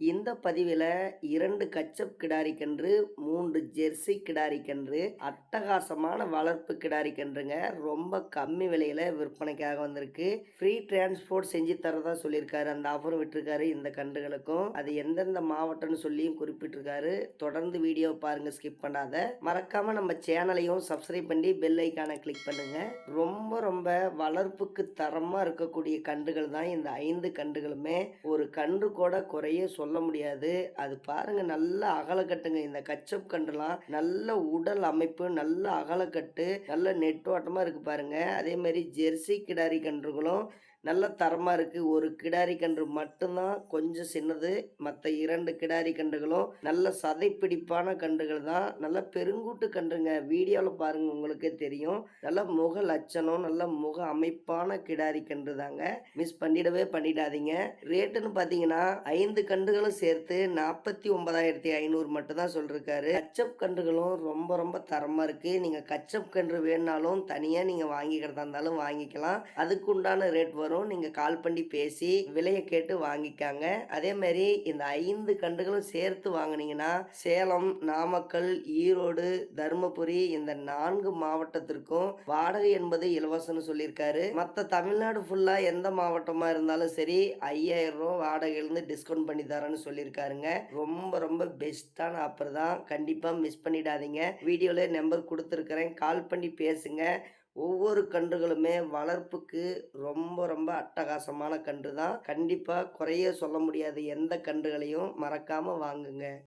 இந்த பதிவில் இரண்டு கச்சப் கிடாரி கன்று மூன்று ஜெர்சி கிடாரி கன்று அட்டகாசமான வளர்ப்பு கிடாரி கன்றுங்க ரொம்ப கம்மி விலையில் விற்பனைக்காக வந்திருக்கு. ஃப்ரீ டிரான்ஸ்போர்ட் செஞ்சு தரதா சொல்லியிருக்காரு. அந்த ஆஃபர் விட்டுருக்காரு இந்த கன்றுகளுக்கும். அது எந்தெந்த மாவட்டம்னு சொல்லியும் குறிப்பிட்டிருக்காரு. தொடர்ந்து வீடியோ பாருங்க ஸ்கிப் பண்ணாத. மறக்காம நம்ம சேனலையும் சப்ஸ்கிரைப் பண்ணி பெல் ஐக்கானை கிளிக் பண்ணுங்க. ரொம்ப ரொம்ப வளர்ப்புக்கு தரமாக இருக்கக்கூடிய கன்றுகள் தான் இந்த ஐந்து கன்றுகளுமே. ஒரு கன்று கூட குறைய சொல்ல முடியாது. அது பாருங்க நல்ல அகலக்கட்டுங்க இந்த கச்சப் கன்றுலாம் நல்ல உடல் அமைப்பு நல்ல அகலக்கட்டு நல்ல நெட்டோட்டமாக இருக்கு பாருங்க. அதே மாதிரி ஜெர்சி கிடாரி கன்றுகளும் நல்ல தரமாக இருக்குது ஒரு கிடாரி கன்று மட்டும்தான் கொஞ்சம் சின்னது. மற்ற இரண்டு கிடாரி கன்றுகளும் நல்ல சதைப்பிடிப்பான கன்றுகள் தான். நல்ல பெருங்கூட்டு கன்றுங்க. வீடியோவில் பாருங்கள் உங்களுக்கே தெரியும். நல்ல முக லட்சணம் நல்ல முக அமைப்பான கிடாரி கன்று தாங்க. மிஸ் பண்ணிடவே பண்ணிடாதீங்க. ரேட்டுன்னு பார்த்தீங்கன்னா ஐந்து கன்றுகளும் சேர்த்து நாற்பத்தி ஒன்பதாயிரத்தி ஐநூறு மட்டும்தான் சொல்லியிருக்காரு கச்சப் கன்றுகளும் ரொம்ப ரொம்ப தரமாக இருக்குது நீங்கள் கச்சப் கன்று வேணுனாலும் தனியாக நீங்கள் வாங்கிக்கிறதா இருந்தாலும் வாங்கிக்கலாம். அதுக்கு உண்டான ரேட் வரும். வரும் நீங்கள் கால் பண்ணி பேசி விலையை கேட்டு வாங்கிக்காங்க. அதே மாதிரி இந்த ஐந்து கன்றுகளும் சேர்த்து வாங்கினீங்கன்னா சேலம் நாமக்கல் ஈரோடு தருமபுரி இந்த நான்கு மாவட்டத்திற்கும் வாடகை என்பது இலவசம்னு சொல்லியிருக்காரு. மற்ற தமிழ்நாடு ஃபுல்லாக எந்த மாவட்டமாக இருந்தாலும் சரி ஐயாயிரம் ரூபா வாடகையிலேருந்து டிஸ்கவுண்ட் பண்ணி தரேன்னு சொல்லியிருக்காருங்க. ரொம்ப ரொம்ப பெஸ்ட்டான ஆஃபர் தான். கண்டிப்பாக மிஸ் பண்ணிடாதீங்க. வீடியோவில் நம்பர் கொடுத்துருக்குறேன். கால் பண்ணி பேசுங்க. ஒவ்வொரு கன்றுகளுமே வளர்ப்புக்கு ரொம்ப ரொம்ப அட்டகாசமான கன்று தான் கண்டிப்பாக குறைய சொல்ல முடியாது. எந்த கன்றுகளையும் மறக்காமல் வாங்குங்க.